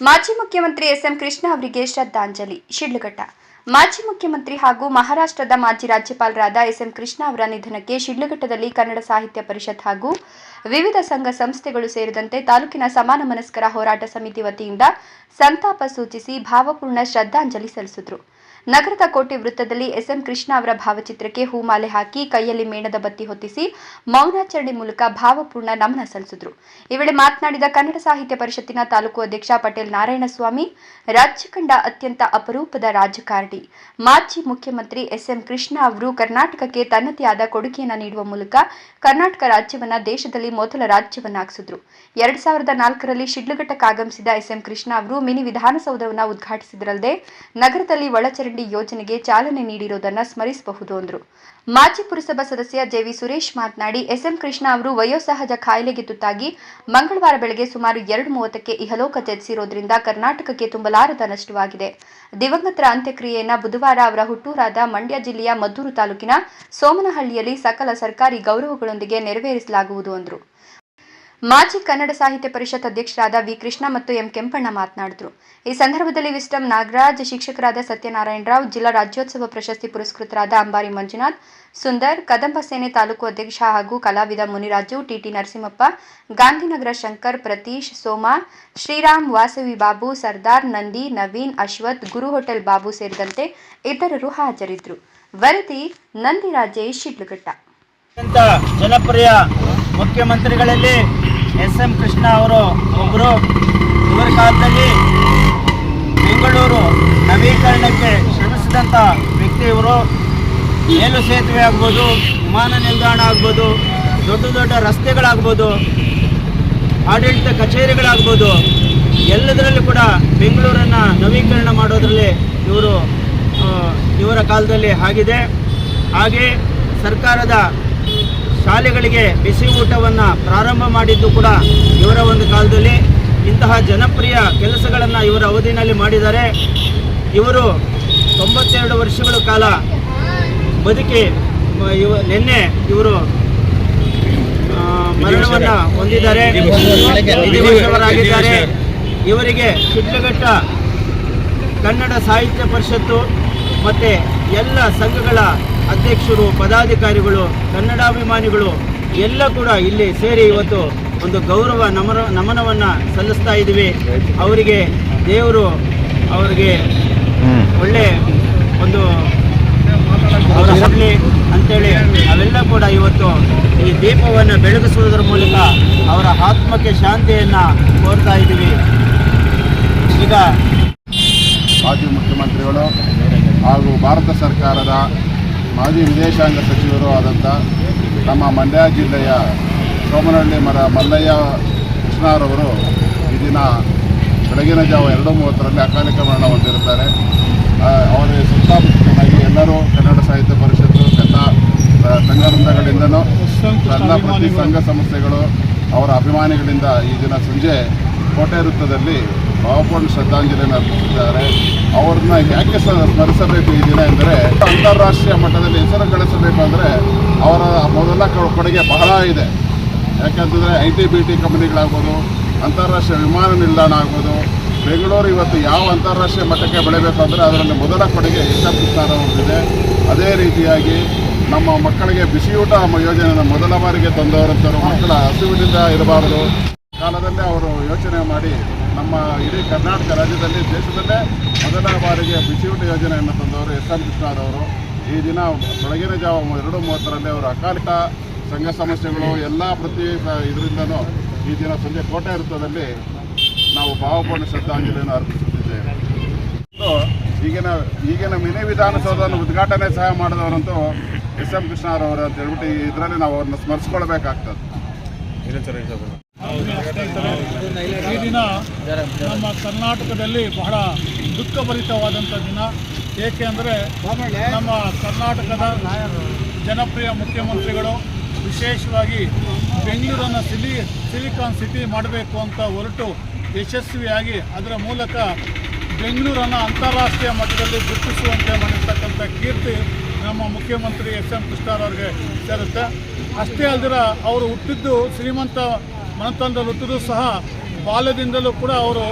ಮಾಜಿ ಮುಖ್ಯಮಂತ್ರಿ ಎಸ್ಎಂ ಕೃಷ್ಣ ಅವರಿಗೆ ಶ್ರದ್ಧಾಂಜಲಿ, ಶಿಡ್ಲಘಟ್ಟ. ಮಾಜಿ ಮುಖ್ಯಮಂತ್ರಿ ಹಾಗೂ ಮಹಾರಾಷ್ಟ್ರದ ಮಾಜಿ ರಾಜ್ಯಪಾಲರಾದ ಎಸ್ಎಂ ಕೃಷ್ಣ ಅವರ ನಿಧನಕ್ಕೆ ಶಿಡ್ಲಘಟ್ಟದಲ್ಲಿ ಕನ್ನಡ ಸಾಹಿತ್ಯ ಪರಿಷತ್ ಹಾಗೂ ವಿವಿಧ ಸಂಘ ಸಂಸ್ಥೆಗಳು ಸೇರಿದಂತೆ ತಾಲೂಕಿನ ಸಮಾನ ಮನಸ್ಕರ ಹೋರಾಟ ಸಮಿತಿ ವತಿಯಿಂದ ಸಂತಾಪ ಸೂಚಿಸಿ ಭಾವಪೂರ್ಣ ಶ್ರದ್ಧಾಂಜಲಿ ಸಲ್ಲಿಸಿದರು. ನಗರದ ಕೋಟೆ ವೃತ್ತದಲ್ಲಿ ಎಸ್ಎಂ ಕೃಷ್ಣ ಅವರ ಭಾವಚಿತ್ರಕ್ಕೆ ಹೂಮಾಲೆ ಹಾಕಿ ಕೈಯಲ್ಲಿ ಮೇಣದ ಬತ್ತಿ ಹೊತ್ತಿಸಿ ಮೌನಾಚರಣೆ ಮೂಲಕ ಭಾವಪೂರ್ಣ ನಮನ ಸಲ್ಲಿಸಿದರು. ಈ ವೇಳೆ ಮಾತನಾಡಿದ ಕನ್ನಡ ಸಾಹಿತ್ಯ ಪರಿಷತ್ತಿನ ತಾಲೂಕು ಅಧ್ಯಕ್ಷ ಪಟೇಲ್ ನಾರಾಯಣಸ್ವಾಮಿ, ರಾಜ್ಯ ಕಂಡ ಅತ್ಯಂತ ಅಪರೂಪದ ರಾಜಕಾರಣಿ, ಮಾಜಿ ಮುಖ್ಯಮಂತ್ರಿ ಎಸ್ಎಂ ಕೃಷ್ಣ ಅವರು ಕರ್ನಾಟಕಕ್ಕೆ ತನ್ನದೇ ಆದ ಕೊಡುಗೆಯನ್ನು ನೀಡುವ ಮೂಲಕ ಕರ್ನಾಟಕ ರಾಜ್ಯವನ್ನ ದೇಶದಲ್ಲಿ ಮೊದಲ ರಾಜ್ಯವನ್ನಾಗಿಸಿದ್ರು. ಎರಡ್ ಸಾವಿರದ ನಾಲ್ಕರಲ್ಲಿ ಶಿಡ್ಲಘಟ್ಟಕ್ಕೆ ಆಗಮಿಸಿದ ಎಸ್ಎಂ ಕೃಷ್ಣ ಅವರು ಮಿನಿ ವಿಧಾನಸೌಧವನ್ನು ಉದ್ಘಾಟಿಸಿದರಲ್ಲದೆ, ನಗರದಲ್ಲಿ ಒಳಚರಂಡಿ ಯೋಜನೆಗೆ ಚಾಲನೆ ನೀಡಿರುವುದನ್ನು ಸ್ಮರಿಸಬಹುದು ಎಂದರು ಮಾಜಿ ಪುರಸಭಾ ಸದಸ್ಯ ಜೆವಿ ಸುರೇಶ್ ಮಾತನಾಡಿ ಎಸ್ಎಂ ಕೃಷ್ಣ ಅವರು ವಯೋಸಹಜ ಕಾಯಿಲೆಗೆ ತುತ್ತಾಗಿ ಮಂಗಳವಾರ ಬೆಳಗ್ಗೆ ಸುಮಾರು ಎರಡು ಮೂವತ್ತಕ್ಕೆ ಇಹಲೋಕ ತ್ಯಜಿಸಿರೋದ್ರಿಂದ ಕರ್ನಾಟಕಕ್ಕೆ ತುಂಬಲಾರದ ನಷ್ಟವಾಗಿದೆ. ದಿವಂಗತರ ಅಂತ್ಯಕ್ರಿಯೆಯನ್ನು ಬುಧವಾರ ಅವರ ಹುಟ್ಟೂರಾದ ಮಂಡ್ಯ ಜಿಲ್ಲೆಯ ಮದ್ದೂರು ತಾಲೂಕಿನ ಸೋಮನಹಳ್ಳಿಯಲ್ಲಿ ಸಕಲ ಸರ್ಕಾರಿ ಗೌರವಗಳೊಂದಿಗೆ ನೆರವೇರಿಸಲಾಗುವುದು ಎಂದರು ಮಾಜಿ ಕನ್ನಡ ಸಾಹಿತ್ಯ ಪರಿಷತ್ ಅಧ್ಯಕ್ಷರಾದ ವಿ ಕೃಷ್ಣ ಮತ್ತು ಎಂ ಕೆಂಪಣ್ಣ ಮಾತನಾಡಿದರು. ಈ ಸಂದರ್ಭದಲ್ಲಿ ವಿಸ್ಟಂ ನಾಗರಾಜ್, ಶಿಕ್ಷಕರಾದ ಸತ್ಯನಾರಾಯಣ ರಾವ್, ಜಿಲ್ಲಾ ರಾಜ್ಯೋತ್ಸವ ಪ್ರಶಸ್ತಿ ಪುರಸ್ಕೃತರಾದ ಅಂಬಾರಿ ಮಂಜುನಾಥ್, ಸುಂದರ್, ಕದಂಬ ಸೇನೆ ತಾಲೂಕು ಅಧ್ಯಕ್ಷ ಹಾಗೂ ಕಲಾವಿದ ಮುನಿರಾಜು, ಟಿಟಿ ನರಸಿಂಹಪ್ಪ, ಗಾಂಧಿನಗರ ಶಂಕರ್ ಪ್ರತೀಶ್, ಸೋಮ, ಶ್ರೀರಾಮ್, ವಾಸವಿ ಬಾಬು, ಸರ್ದಾರ್ ನಂದಿ, ನವೀನ್, ಅಶ್ವಥ್, ಗುರು ಹೋಟೆಲ್ ಬಾಬು ಸೇರಿದಂತೆ ಇತರರು ಹಾಜರಿದ್ದರು. ವರದಿ ರಾಜೇಶ್ ಶಿಡ್ಲಘಟ್ಟ. ಅತ್ಯಂತ ಜನಪ್ರಿಯ ಮುಖ್ಯಮಂತ್ರಿಗಳಲ್ಲಿ ಎಸ್ ಎಂ ಕೃಷ್ಣ ಅವರು ಒಬ್ಬರು ಇವರ ಕಾಲದಲ್ಲಿ ಬೆಂಗಳೂರು ನವೀಕರಣಕ್ಕೆ ಶ್ರಮಿಸಿದಂಥ ವ್ಯಕ್ತಿ ಇವರು. ಸೇತುವೆ ಆಗ್ಬೋದು, ವಿಮಾನ ನಿಲ್ದಾಣ ಆಗ್ಬೋದು, ದೊಡ್ಡ ದೊಡ್ಡ ರಸ್ತೆಗಳಾಗ್ಬೋದು, ಆಡಳಿತ ಕಚೇರಿಗಳಾಗ್ಬೋದು. ಎಲ್ಲದರಲ್ಲೂ ಕೂಡ ಬೆಂಗಳೂರನ್ನು ನವೀಕರಣ ಮಾಡೋದರಲ್ಲಿ ಇವರು ಇವರ ಕಾಲದಲ್ಲಿ ಆಗಿದೆ. ಹಾಗೆ ಸರ್ಕಾರದ ಶಾಲೆಗಳಿಗೆ ಬಿಸಿ ಊಟವನ್ನು ಪ್ರಾರಂಭ ಮಾಡಿದ್ದು ಕೂಡ ಇವರ ಒಂದು ಕಾಲದಲ್ಲಿ. ಇಂತಹ ಜನಪ್ರಿಯ ಕೆಲಸಗಳನ್ನು ಇವರ ಅವಧಿನಲ್ಲಿ ಮಾಡಿದ್ದಾರೆ. ಇವರು ತೊಂಬತ್ತೆರಡು ವರ್ಷಗಳ ಕಾಲ ಬದುಕಿ, ಇವ, ನಿನ್ನೆ ಇವರು ಮರಣವನ್ನು ಹೊಂದಿದ್ದಾರೆ. ವಿಧಿವಶರಾಗಿದ್ದಾರೆ ಇವರಿಗೆ ಶಿಡ್ಲಘಟ್ಟ ಕನ್ನಡ ಸಾಹಿತ್ಯ ಪರಿಷತ್ತು ಮತ್ತು ಎಲ್ಲ ಸಂಘಗಳ ಅಧ್ಯಕ್ಷರು, ಪದಾಧಿಕಾರಿಗಳು, ಕನ್ನಡಾಭಿಮಾನಿಗಳು ಎಲ್ಲ ಕೂಡ ಇಲ್ಲಿ ಸೇರಿ ಇವತ್ತು ಒಂದು ಗೌರವ ನಮನ, ನಮನವನ್ನು ಸಲ್ಲಿಸ್ತಾ ಇದ್ದೀವಿ. ಅವರಿಗೆ ದೇವರು ಅವರಿಗೆ ಒಳ್ಳೆ ಒಂದು ಹರಲಿ ಅಂತೇಳಿ ನಾವೆಲ್ಲ ಕೂಡ ಇವತ್ತು ಈ ದೀಪವನ್ನು ಬೆಳಗಿಸುವುದರ ಮೂಲಕ ಅವರ ಆತ್ಮಕ್ಕೆ ಶಾಂತಿಯನ್ನು ಕೋರ್ತಾ ಇದ್ದೀವಿ. ಈಗ ಮಾಜಿ ಮುಖ್ಯಮಂತ್ರಿಗಳು ಹಾಗೂ ಭಾರತ ಸರ್ಕಾರದ ಮಾಜಿ ವಿದೇಶಾಂಗ ಸಚಿವರು ಆದಂಥ ನಮ್ಮ ಮಂಡ್ಯ ಜಿಲ್ಲೆಯ ಸೋಮನಹಳ್ಳಿ ಮರ ಮಲ್ಲಯ್ಯ ಕೃಷ್ಣರವರು ಈ ದಿನ ಬೆಳಗಿನ ಜಾವ ಎರಡು ಮೂವತ್ತರಲ್ಲಿ ಅಕಾಲಿಕ ಮರಣ ಹೊಂದಿರುತ್ತಾರೆ. ಅವರಿಗೆ ಅವರ ಸುತ್ತಮುತ್ತಲಾಗಿ ಎಲ್ಲರೂ ಕನ್ನಡ ಸಾಹಿತ್ಯ ಪರಿಷತ್ತು ಕನ್ನಡ ಸಂಘವೃಂದಗಳಿಂದನೂ ಸಂಘ ವೃಂದಗಳಿಂದನೂ ಎಲ್ಲ ಪ್ರತಿ ಸಂಘ ಸಂಸ್ಥೆಗಳು ಅವರ ಅಭಿಮಾನಿಗಳಿಂದ ಈ ದಿನ ಸಂಜೆ ಕೋಟೆ ವೃತ್ತದಲ್ಲಿ ಭಾವಪೂರ್ಣ ಶ್ರದ್ಧಾಂಜಲಿಯನ್ನು ಅರ್ಪಿಸಿದ್ದಾರೆ. ಅವ್ರನ್ನ ಯಾಕೆ ಸ್ಮರಿಸಬೇಕು ಈ ದಿನ ಎಂದರೆ, ಅಂತಾರಾಷ್ಟ್ರೀಯ ಮಟ್ಟದಲ್ಲಿ ಹೆಸರು ಗಳಿಸಬೇಕು ಅಂದರೆ ಅವರ ಮೊದಲ ಕೊಡುಗೆ ಬಹಳ ಇದೆ. ಯಾಕಂತಂದರೆ ಐ ಟಿ ಬಿ ಟಿ ಕಂಪ್ನಿಗಳಾಗ್ಬೋದು, ಅಂತಾರಾಷ್ಟ್ರೀಯ ವಿಮಾನ ನಿಲ್ದಾಣ ಆಗ್ಬೋದು, ಬೆಂಗಳೂರು ಇವತ್ತು ಯಾವ ಅಂತಾರಾಷ್ಟ್ರೀಯ ಮಟ್ಟಕ್ಕೆ ಬೆಳೆಯಬೇಕು ಅಂದರೆ ಅದರಲ್ಲಿ ಮೊದಲ ಕೊಡುಗೆ ಎಸ್ ಸ್ಥಾನ ಹೊಂದಿದೆ ಅದೇ ರೀತಿಯಾಗಿ ನಮ್ಮ ಮಕ್ಕಳಿಗೆ ಬಿಸಿಯೂಟ ಯೋಜನೆಯನ್ನು ಮೊದಲ ಬಾರಿಗೆ ತಂದವರಂತರು ಮಕ್ಕಳ ಹಸಿವಿನಿಂದ ಇರಬಾರದು. ಕಾಲದಲ್ಲೇ ಅವರು ಯೋಚನೆ ಮಾಡಿ ನಮ್ಮ ಇಡೀ ಕರ್ನಾಟಕ ರಾಜ್ಯದಲ್ಲಿ ದೇಶದಲ್ಲೇ ಮೊದಲ ಬಾರಿಗೆ ಬಿಸಿಯೂಟ ಯೋಜನೆಯನ್ನು ತಂದವರು ಎಸ್ ಎಂ ಕೃಷ್ಣರವರು ಈ ದಿನ ಬೆಳಗಿನ ಜಾವ ಎರಡು ಮೂವತ್ತರಲ್ಲಿ ಅವರು ಅಕಾಲಿಕ ಸಂಘ ಸಮಸ್ಯೆಗಳು ಎಲ್ಲ ಪ್ರತಿ ಇದರಿಂದನೂ ಈ ದಿನ ಸಂಜೆ ಕೋಟೆ ವೃತ್ತದಲ್ಲಿ ನಾವು ಭಾವಪೂರ್ಣ ಶ್ರದ್ಧಾಂಜಲಿಯನ್ನು ಅರ್ಪಿಸುತ್ತಿದ್ದೇವೆ. ಈಗಿನ ಈಗಿನ ಮಿನಿ ವಿಧಾನಸೌಧವನ್ನು ಉದ್ಘಾಟನೆ ಸಹ ಮಾಡಿದವರಂತೂ ಎಸ್ ಎಂ ಕೃಷ್ಣರವರು ಅಂತ ಹೇಳ್ಬಿಟ್ಟು ಇದರಲ್ಲಿ ನಾವು ಅವ್ರನ್ನ ಸ್ಮರಿಸ್ಕೊಳ್ಬೇಕಾಗ್ತದೆ. ಈ ದಿನ ನಮ್ಮ ಕರ್ನಾಟಕದಲ್ಲಿ ಬಹಳ ದುಃಖಭರಿತವಾದಂಥ ದಿನ. ಏಕೆ ಅಂದರೆ ನಮ್ಮ ಕರ್ನಾಟಕದ ಜನಪ್ರಿಯ ಮುಖ್ಯಮಂತ್ರಿಗಳು ವಿಶೇಷವಾಗಿ ಬೆಂಗಳೂರನ್ನು ಸಿಲಿ, ಸಿಲಿಕಾನ್ ಸಿಟಿ ಮಾಡಬೇಕು ಅಂತ ಹೊರಟು ಯಶಸ್ವಿಯಾಗಿ ಅದರ ಮೂಲಕ ಬೆಂಗಳೂರನ್ನು ಅಂತಾರಾಷ್ಟ್ರೀಯ ಮಟ್ಟದಲ್ಲಿ ಗುರುತಿಸುವಂತೆ ಮಾಡಿರ್ತಕ್ಕಂಥ ಕೀರ್ತಿ ನಮ್ಮ ಮುಖ್ಯಮಂತ್ರಿ ಎಸ್ ಎಂ ಕೃಷ್ಣರವ್ರಿಗೆ ಸೇರುತ್ತೆ. ಅಷ್ಟೇ ಅಲ್ದಿರ ಅವರು ಹುಟ್ಟಿದ್ದು ಶ್ರೀಮಂತ ಮನೆತನದಲ್ಲಿ ಹುಟ್ಟಿದ್ರು ಸಹ ಬಾಲ್ಯದಿಂದಲೂ ಕೂಡ ಅವರು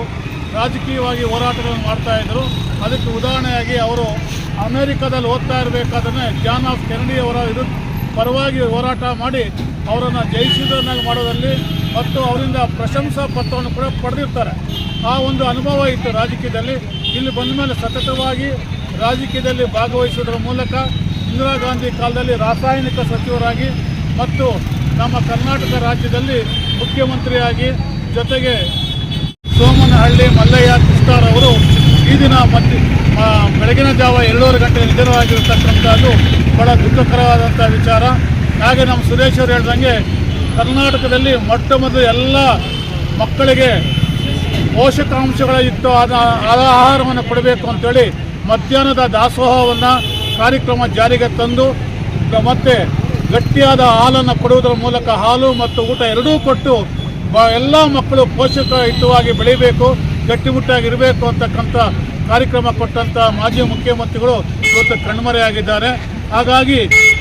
ರಾಜಕೀಯವಾಗಿ ಹೋರಾಟಗಳನ್ನು ಮಾಡ್ತಾ ಇದ್ದರು. ಅದಕ್ಕೆ ಉದಾಹರಣೆಯಾಗಿ ಅವರು ಅಮೆರಿಕದಲ್ಲಿ ಓದ್ತಾ ಇರಬೇಕಾದ್ರೆ ಜಾನ್ ಆಫ್ ಕೆನಡಿ ಅವರ ವಿರುದ್ಧ ಪರವಾಗಿ ಹೋರಾಟ ಮಾಡಿ ಅವರನ್ನು ಜಯಿಸಿದನ್ನಾಗಿ ಮಾಡೋದಲ್ಲಿ ಮತ್ತು ಅವರಿಂದ ಪ್ರಶಂಸಾ ಪತ್ರವನ್ನು ಕೂಡ ಪಡೆದಿರ್ತಾರೆ. ಆ ಒಂದು ಅನುಭವ ಇತ್ತು ರಾಜಕೀಯದಲ್ಲಿ. ಇಲ್ಲಿ ಬಂದ ಮೇಲೆ ಸತತವಾಗಿ ರಾಜಕೀಯದಲ್ಲಿ ಭಾಗವಹಿಸುವುದರ ಮೂಲಕ ಇಂದಿರಾ ಗಾಂಧಿ ಕಾಲದಲ್ಲಿ ರಾಸಾಯನಿಕ ಸಚಿವರಾಗಿ ಮತ್ತು ನಮ್ಮ ಕರ್ನಾಟಕ ರಾಜ್ಯದಲ್ಲಿ ಮುಖ್ಯಮಂತ್ರಿಯಾಗಿ ಜೊತೆಗೆ ಸೋಮನಹಳ್ಳಿ ಮಲ್ಲಯ್ಯ ಕೃಷ್ಣರ್ ಅವರು ಈ ದಿನ ಮತ್ತೆ ಬೆಳಗಿನ ಜಾವ ಎರಡೂವರೆ ಗಂಟೆ ನಿಧನವಾಗಿರ್ತಕ್ಕಂಥದ್ದು ಬಹಳ ದುಃಖಕರವಾದಂಥ ವಿಚಾರ. ಹಾಗೆ ನಮ್ಮ ಸುರೇಶ್ ಅವರು ಹೇಳ್ದಂಗೆ ಕರ್ನಾಟಕದಲ್ಲಿ ಮೊಟ್ಟ ಮೊದಲು ಎಲ್ಲ ಮಕ್ಕಳಿಗೆ ಪೋಷಕಾಂಶಗಳ ಯುಕ್ತ ಆದ ಆಹಾರವನ್ನು ಕೊಡಬೇಕು ಅಂತೇಳಿ ಮಧ್ಯಾಹ್ನದ ದಾಸೋಹವನ್ನು ಕಾರ್ಯಕ್ರಮ ಜಾರಿಗೆ ತಂದು, ಮತ್ತೆ ಗಟ್ಟಿಯಾದ ಹಾಲನ್ನು ಕೊಡುವುದರ ಮೂಲಕ ಹಾಲು ಮತ್ತು ಊಟ ಎರಡೂ ಕೊಟ್ಟು ಬ ಎಲ್ಲ ಮಕ್ಕಳು ಪೋಷಕಯುತವಾಗಿ ಬೆಳಿಬೇಕು ಗಟ್ಟಿಮುಟ್ಟಾಗಿರಬೇಕು ಅಂತಕ್ಕಂಥ ಕಾರ್ಯಕ್ರಮ ಕೊಟ್ಟಂಥ ಮಾಜಿ ಮುಖ್ಯಮಂತ್ರಿಗಳು ಇವತ್ತು ಕಣ್ಮರೆಯಾಗಿದ್ದಾರೆ. ಹಾಗಾಗಿ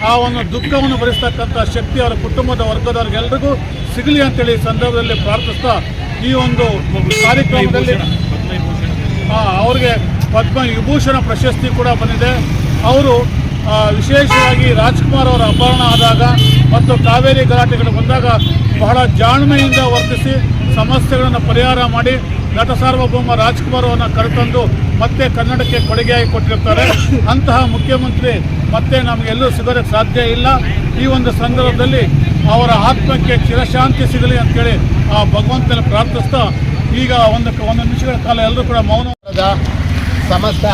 ಆ ಒಂದು ದುಃಖವನ್ನು ಭರಿಸ್ತಕ್ಕಂಥ ಶಕ್ತಿ ಅವರ ಕುಟುಂಬದ ವರ್ಗದವ್ರಿಗೆಲ್ರಿಗೂ ಸಿಗಲಿ ಅಂತೇಳಿ ಸಂದರ್ಭದಲ್ಲಿ ಪ್ರಾರ್ಥಿಸ್ತಾ ಈ ಒಂದು ಕಾರ್ಯಕ್ರಮದಲ್ಲಿ ಅವ್ರಿಗೆ ಪದ್ಮ ವಿಭೂಷಣ ಪ್ರಶಸ್ತಿ ಕೂಡ ಬಂದಿದೆ. ಅವರು ವಿಶೇಷವಾಗಿ ರಾಜ್ಕುಮಾರ್ ಅವರ ಅಪಹರಣ ಆದಾಗ ಮತ್ತು ಕಾವೇರಿ ಗಲಾಟೆಗಳು ಬಂದಾಗ ಬಹಳ ಜಾಣ್ಮೆಯಿಂದ ವರ್ತಿಸಿ ಸಮಸ್ಯೆಗಳನ್ನು ಪರಿಹಾರ ಮಾಡಿ ನಟ ಸಾರ್ವಭೌಮ ರಾಜ್ಕುಮಾರ್ ಅವರನ್ನು ಕರೆತಂದು ಮತ್ತೆ ಕನ್ನಡಕ್ಕೆ ಕೊಡುಗೆಯಾಗಿ ಕೊಟ್ಟಿರ್ತಾರೆ. ಅಂತಹ ಮುಖ್ಯಮಂತ್ರಿ ಮತ್ತೆ ನಮಗೆಲ್ಲೂ ಸಿಗೋದಕ್ಕೆ ಸಾಧ್ಯ ಇಲ್ಲ. ಈ ಒಂದು ಸಂದರ್ಭದಲ್ಲಿ ಅವರ ಆತ್ಮಕ್ಕೆ ಚಿರಶಾಂತಿ ಸಿಗಲಿ ಅಂತೇಳಿ ಆ ಭಗವಂತನ ಪ್ರಾರ್ಥಿಸ್ತಾ ಈಗ ಒಂದು ಒಂದು ನಿಮಿಷಗಳ ಕಾಲ ಎಲ್ಲರೂ ಕೂಡ ಮೌನ ಸಮಸ್ತ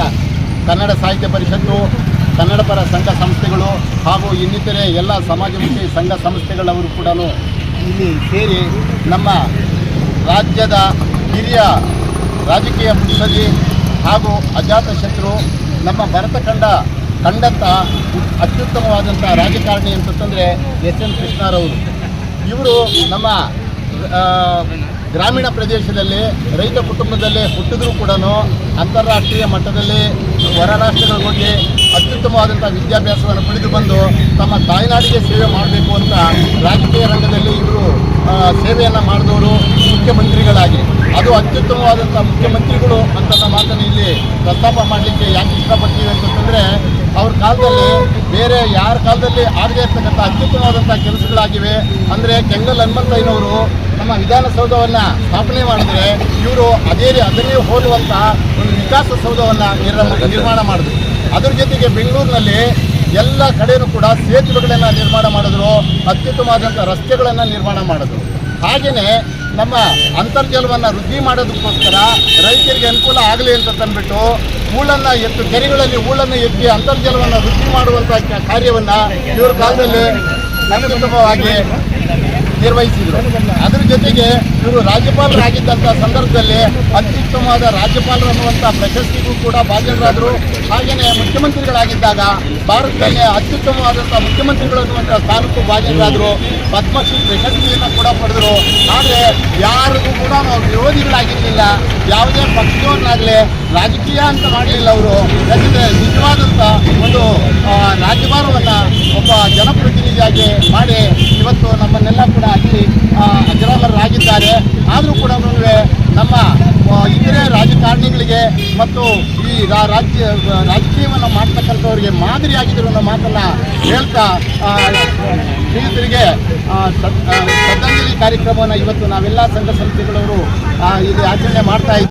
ಕನ್ನಡ ಸಾಹಿತ್ಯ ಪರಿಷತ್ತು ಕನ್ನಡ ಪರ ಸಂಘ ಸಂಸ್ಥೆಗಳು ಹಾಗೂ ಇನ್ನಿತರೆ ಎಲ್ಲ ಸಮಾಜಮುಖಿ ಸಂಘ ಸಂಸ್ಥೆಗಳವರು ಕೂಡ ಇಲ್ಲಿ ಸೇರಿ ನಮ್ಮ ರಾಜ್ಯದ ಹಿರಿಯ ರಾಜಕೀಯ ಮುತ್ಸದಿ ಹಾಗೂ ಅಜಾತಶತ್ರು ನಮ್ಮ ಭರತ ಕಂಡ ಕಂಡಂಥ ಅತ್ಯುತ್ತಮವಾದಂಥ ರಾಜಕಾರಣಿ ಅಂತಂದರೆ ಎಸ್ ಎನ್ ಕೃಷ್ಣರವರು ಇವರು ನಮ್ಮ ಗ್ರಾಮೀಣ ಪ್ರದೇಶದಲ್ಲಿ ರೈತ ಕುಟುಂಬದಲ್ಲಿ ಹುಟ್ಟಿದ್ರೂ ಕೂಡ ಅಂತಾರಾಷ್ಟ್ರೀಯ ಮಟ್ಟದಲ್ಲಿ ಹೊರ ರಾಷ್ಟ್ರಗಳಿಗೆ ಹೋಗಿ ಅತ್ಯುತ್ತಮವಾದಂಥ ವಿದ್ಯಾಭ್ಯಾಸವನ್ನು ಪಡೆದು ಬಂದು ತಮ್ಮ ತಾಯ್ನಾಡಿಗೆ ಸೇವೆ ಮಾಡಬೇಕು ಅಂತ ರಾಜಕೀಯ ರಂಗದಲ್ಲಿ ಇವರು ಸೇವೆಯನ್ನು ಮಾಡಿದವರು ಮುಖ್ಯಮಂತ್ರಿಗಳಾಗಿ. ಅದು ಅತ್ಯುತ್ತಮವಾದಂಥ ಮುಖ್ಯಮಂತ್ರಿಗಳು ಅಂತ ಮಾತನ್ನು ಇಲ್ಲಿ ಪ್ರಸ್ತಾಪ ಮಾಡಲಿಕ್ಕೆ ಯಾಕೆ ಇಷ್ಟಪಡ್ತೀವಿ ಅಂತಂದರೆ ಅವ್ರ ಕಾಲದಲ್ಲಿ ಬೇರೆ ಯಾರ ಕಾಲದಲ್ಲಿ ಆಗದೇ ಇರ್ತಕ್ಕಂಥ ಅತ್ಯುತ್ತಮವಾದಂಥ ಕೆಲಸಗಳಾಗಿವೆ. ಅಂದರೆ ಕೆಂಗಲ್ ಹನುಮಂತಯ್ಯನವರು ನಮ್ಮ ವಿಧಾನಸೌಧವನ್ನು ಸ್ಥಾಪನೆ ಮಾಡಿದ್ರೆ ಇವರು ಅದೇ ಅದನ್ನೇ ಹೋಲುವಂಥ ಒಂದು ವಿಕಾಸಸೌಧವನ್ನು ಸೌಧವನ್ನ ನಿರ್ಮಾಣ ಮಾಡಿದ್ರು. ಅದ್ರ ಜೊತೆಗೆ ಬೆಂಗಳೂರಿನಲ್ಲಿ ಎಲ್ಲ ಕಡೆಯೂ ಕೂಡ ಸೇತುವೆಗಳನ್ನು ನಿರ್ಮಾಣ ಮಾಡಿದ್ರು, ಅತ್ಯುತ್ತಮವಾದಂಥ ರಸ್ತೆಗಳನ್ನು ನಿರ್ಮಾಣ ಮಾಡಿದ್ರು. ಹಾಗೆಯೇ ನಮ್ಮ ಅಂತರ್ಜಲವನ್ನು ವೃದ್ಧಿ ಮಾಡೋದಕ್ಕೋಸ್ಕರ ರೈತರಿಗೆ ಅನುಕೂಲ ಆಗಲಿ ಅಂತ ತಂದ್ಬಿಟ್ಟು ಹೂಳನ್ನು ಎತ್ತು, ಕೆರೆಗಳಲ್ಲಿ ಹೂಳನ್ನು ಎತ್ತಿ ಅಂತರ್ಜಲವನ್ನು ವೃದ್ಧಿ ಮಾಡುವಂಥ ಕಾರ್ಯವನ್ನು ಇವ್ರ ಕಾಲದಲ್ಲಿ ಅತ್ಯುತ್ತಮವಾಗಿ ನಿರ್ವಹಿಸಿದರು. ಅದರ ಜೊತೆಗೆ ಇವರು ರಾಜ್ಯಪಾಲರಾಗಿದ್ದಂಥ ಸಂದರ್ಭದಲ್ಲಿ ಅತ್ಯುತ್ತಮವಾದ ರಾಜ್ಯಪಾಲರು ಅನ್ನುವಂಥ ಪ್ರಶಸ್ತಿಗೂ ಕೂಡ ಭಾಜನರಾದರು. ಹಾಗೆಯೇ ಮುಖ್ಯಮಂತ್ರಿಗಳಾಗಿದ್ದಾಗ ಭಾರತದಲ್ಲಿ ಅತ್ಯುತ್ತಮವಾದಂಥ ಮುಖ್ಯಮಂತ್ರಿಗಳು ಅನ್ನುವಂಥ ಸ್ಥಾನಕ್ಕೂ ಭಾಜನರಾದರು. ಪದ್ಮಶ್ರೀ ಪ್ರಶಸ್ತಿಯನ್ನು ಕೂಡ ಪಡೆದರು. ಆದರೆ ಯಾರಿಗೂ ಕೂಡ ನಾವು ವಿರೋಧಿಗಳಾಗಿರಲಿಲ್ಲ. ಯಾವುದೇ ಪಕ್ಷವನ್ನಾಗಲಿ ರಾಜಕೀಯ ಅಂತ ಮಾಡಲಿಲ್ಲ ಅವರು. ಯಾಕಂದರೆ ನಿಜವಾದಂಥ ಒಂದು ರಾಜ್ಯಭಾರವನ್ನು ಒಬ್ಬ ಜನಪ್ರತಿನಿಧಿಯಾಗಿ ಮಾಡಿ ಇವತ್ತು ನಮ್ಮನ್ನೆಲ್ಲ ಕೂಡ ಅಲ್ಲಿ ಆ, ಅಜರಾಮರರಾಗಿದ್ದಾರೆ ಆದರೂ ಕೂಡ ನಮ್ಮ ಇತರೆ ರಾಜಕಾರಣಿಗಳಿಗೆ ಮತ್ತು ಈ ರಾಜ್ಯ ರಾಜಕೀಯವನ್ನು ಮಾಡ್ತಕ್ಕಂಥವ್ರಿಗೆ ಮಾದರಿಯಾಗಿದ್ರು ಅನ್ನೋ ಮಾತನ್ನು ಹೇಳ್ತಾ ಸ್ನೇಹಿತರಿಗೆ ಶ್ರದ್ಧಾಂಜಲಿ ಕಾರ್ಯಕ್ರಮವನ್ನು ಇವತ್ತು ನಾವೆಲ್ಲ ಸಂಘ ಸಂಸ್ಥೆಗಳವರು ಇಲ್ಲಿ ಆಚರಣೆ ಮಾಡ್ತಾ